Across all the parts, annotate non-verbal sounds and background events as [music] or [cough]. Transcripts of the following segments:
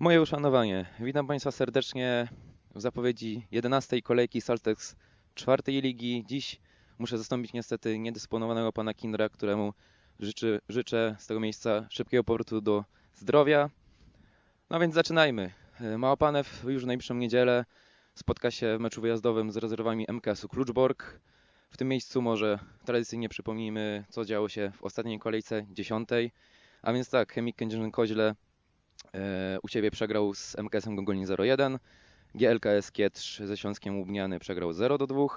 Moje uszanowanie. Witam Państwa serdecznie w zapowiedzi 11 kolejki Saltex czwartej ligi. Dziś muszę zastąpić niestety niedysponowanego pana Kindra, któremu życzę, życzę z tego miejsca szybkiego powrotu do zdrowia. No więc zaczynajmy. Małapanew już w najbliższą niedzielę spotka się w meczu wyjazdowym z rezerwami MKS-u Kluczbork. W tym miejscu może tradycyjnie przypomnijmy, co działo się w ostatniej kolejce, dziesiątej. A więc tak, Chemik Kędzierzyn-Koźle E, U Ciebie przegrał z MKS-em Gogolin 0-1. GLKS Kietrz ze Śląskiem Łubniany przegrał 0-2.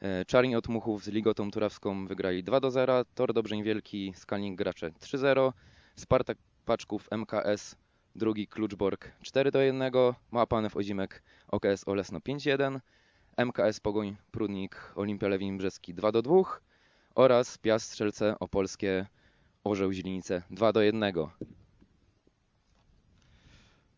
E, Czarni od Muchów z Ligotą Turawską wygrali 2-0. Tor Dobrzeń Wielki Skalnik Gracze 3-0. Spartak Paczków MKS drugi Kluczbork 4-1. Małapanew Ozimek OKS Olesno 5-1. MKS Pogoń Prudnik Olimpia Lewin Brzeski 2-2 oraz Piast Strzelce Opolskie Orzeł Źlinice 2-1.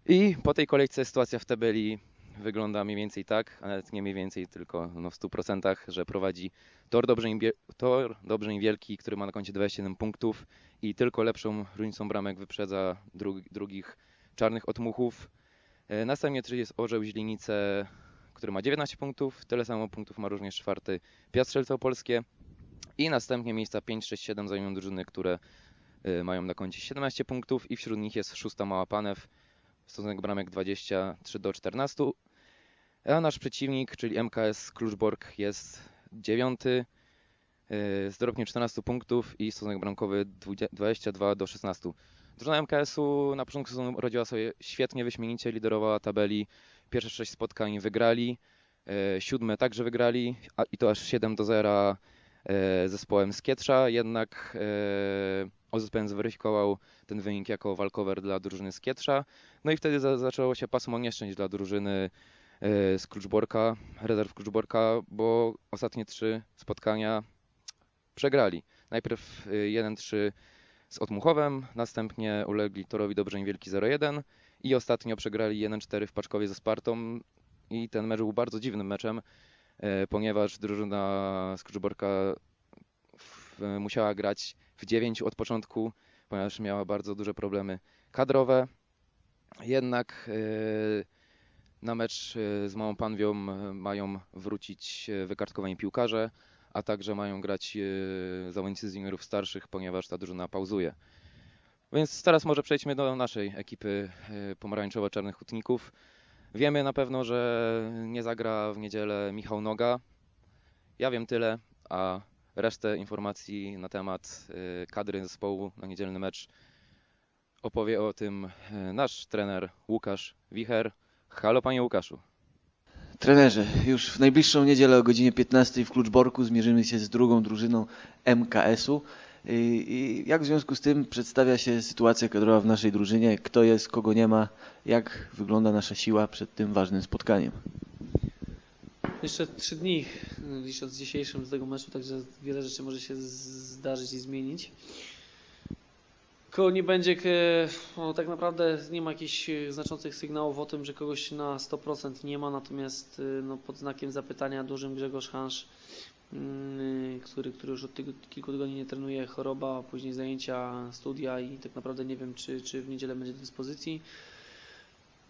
I po tej kolejce sytuacja w tabeli wygląda mniej więcej tak, a nawet nie mniej więcej, tylko no w 100%, że prowadzi Tor Dobrzeń, Bie- Tor Dobrzeń Wielki, który ma na koncie 27 punktów i tylko lepszą różnicą bramek wyprzedza dru- drugich czarnych otmuchów. E, Następnie trzeci jest Orzeł Źlinice, który ma 19 punktów, tyle samo punktów ma również czwarty Piast Strzelce Opolskie i następnie miejsca 5, 6, 7 zajmują drużyny, które e, mają na koncie 17 punktów i wśród nich jest szósta Mała Panew, stosunek bramek 23 do 14. A nasz przeciwnik, czyli MKS Kluczbork jest dziewiąty yy, z dorobkiem 14 punktów i stosunek bramkowy 20 22 do 16. Drużyna MKS-u na początku sezonu rodziła sobie świetnie, wyśmienicie, liderowała tabeli. Pierwsze sześć spotkań wygrali, yy, siódme także wygrali, i to aż 7 do 0 yy, zespołem z Kietrza, jednak yy, OZPN zweryfikował ten wynik jako walkover dla drużyny z Kietrza. No i wtedy za, zaczęło się pasmo nieszczęść dla drużyny e, z Kluczborka, rezerw Kluczborka, bo ostatnie trzy spotkania przegrali. Najpierw e, 1-3 z Otmuchowem, następnie ulegli Torowi Dobrzeń Wielki 0-1 i ostatnio przegrali 1-4 w Paczkowie ze Spartą i ten mecz był bardzo dziwnym meczem, e, ponieważ drużyna w, musiała grać w 9 od początku, ponieważ miała bardzo duże problemy kadrowe. Jednak e, na mecz e, z Małą Panwią e, mają wrócić e, wykartkowani piłkarze, a także mają grać e, zawodnicy z juniorów starszych, ponieważ ta drużyna pauzuje. Więc teraz może przejdźmy do naszej ekipy e, pomarańczowo-czarnych hutników. Wiemy na pewno, że nie zagra w niedzielę Michał Noga. Ja wiem tyle, a resztę informacji na temat e, kadry zespołu na niedzielny mecz opowie o tym e, nasz trener Łukasz Wicher. Halo panie Łukaszu. Trenerze, już w najbliższą niedzielę o godzinie 15 w Kluczborku zmierzymy się z drugą drużyną MKS-u. I jak w związku z tym przedstawia się sytuacja kadrowa w naszej drużynie? Kto jest, kogo nie ma? Jak wygląda nasza siła przed tym ważnym spotkaniem? Jeszcze trzy dni licząc z dzisiejszym z tego meczu, także wiele rzeczy może się zdarzyć i zmienić. Koło nie będzie, no, tak naprawdę nie ma jakichś e, znaczących sygnałów o tym, że kogoś na 100% nie ma, natomiast e, no, pod znakiem zapytania dużym Grzegorz Hansz, który, który już od kilku tygodni nie trenuje, choroba, później zajęcia, studia i tak naprawdę nie wiem, czy, czy w niedzielę będzie do dyspozycji.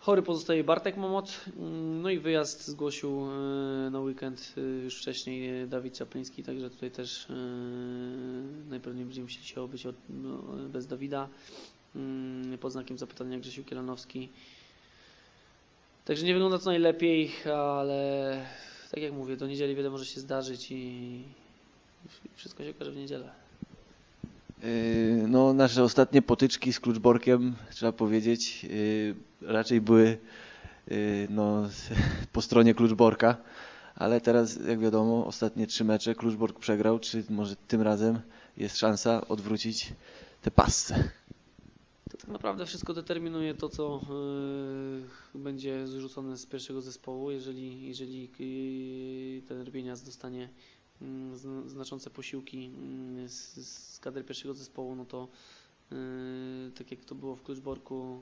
Chory pozostaje Bartek Momot, mm, no i wyjazd zgłosił e, na weekend e, już wcześniej e, Dawid Czapliński, także tutaj też najpewniej będziemy musieli się obyć od, no, bez Dawida. Mm, Pod znakiem zapytania Grzesiu Kielanowski. Także nie wygląda to najlepiej, ale tak jak mówię, do niedzieli wiele może się zdarzyć i wszystko się okaże w niedzielę. Yy, No, nasze ostatnie potyczki z Kluczborkiem, trzeba powiedzieć, yy, raczej były yy, no, [laughs] po stronie Kluczborka, ale teraz, jak wiadomo, ostatnie trzy mecze Kluczbork przegrał. Czy może tym razem jest szansa odwrócić te pasce? To tak naprawdę wszystko determinuje to, co będzie zrzucone z pierwszego zespołu. Jeżeli, jeżeli ten Rbienias dostanie znaczące posiłki yy, z, z kadry pierwszego zespołu, no to yy, tak jak to było w Kluczborku,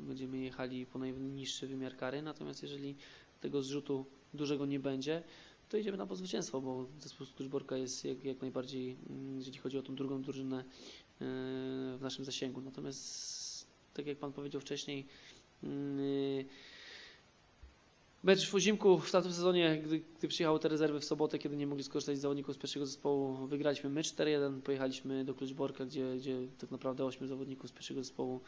yy, będziemy jechali po najniższy wymiar kary. Natomiast jeżeli tego zrzutu dużego nie będzie, to idziemy na po zwycięstwo, bo zespół z Kluczborka jest jak, jak najbardziej, yy, jeżeli chodzi o tą drugą drużynę, yy, w naszym zasięgu. Natomiast, tak jak Pan powiedział wcześniej, Mecz w Ozimku w tamtym sezonie, gdy, gdy przyjechały te rezerwy w sobotę, kiedy nie mogli skorzystać z zawodników z pierwszego zespołu, wygraliśmy mecz 4-1, pojechaliśmy do Kluczborka, gdzie, gdzie tak naprawdę 8 zawodników z pierwszego zespołu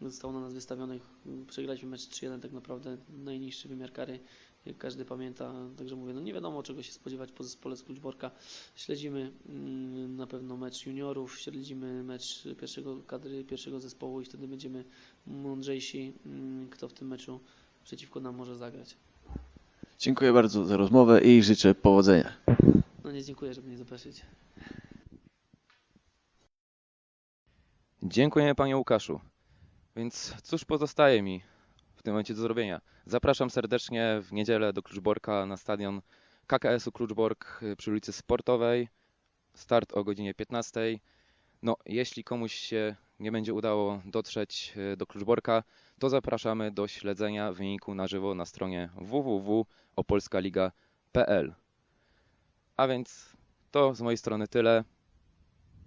zostało na nas wystawionych. Przegraliśmy mecz 3-1, tak naprawdę najniższy wymiar kary, jak każdy pamięta. Także mówię, no nie wiadomo czego się spodziewać po zespole z Kluczborka. Śledzimy mm, na pewno mecz juniorów, śledzimy mecz pierwszego kadry, pierwszego zespołu i wtedy będziemy mądrzejsi, mm, kto w tym meczu przeciwko nam może zagrać. Dziękuję bardzo za rozmowę i życzę powodzenia. No nie dziękuję, żeby mnie zaprosić. Dziękujemy panie Łukaszu. Więc cóż pozostaje mi w tym momencie do zrobienia? Zapraszam serdecznie w niedzielę do Kluczborka na stadion KKS-u Kluczbork przy ulicy Sportowej. Start o godzinie 15. No, jeśli komuś się nie będzie udało dotrzeć y, do Kluczborka, to zapraszamy do śledzenia wyniku na żywo na stronie www.opolskaliga.pl. A więc to z mojej strony tyle.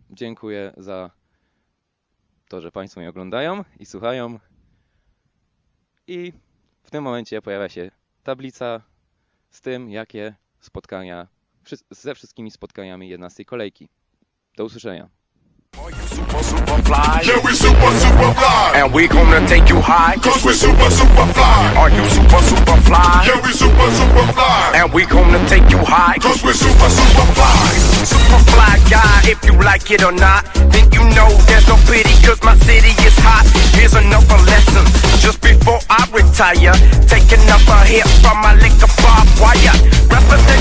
Dziękuję za to, że Państwo mnie oglądają i słuchają. I w tym momencie pojawia się tablica z tym, jakie spotkania, ze wszystkimi spotkaniami 11 kolejki. Do usłyszenia. Are you super, super fly. Yeah, we super, super fly. And we gonna take you high. Cause we super, super fly. Are you super, super fly? Yeah, we super, super fly. And we gonna take you high. Cause we super, super fly. Super fly guy, if you like it or not, then you know there's no pity cause my city is hot. Here's another lesson, just before I retire, taking up a hit from my liquor bar wire. Representing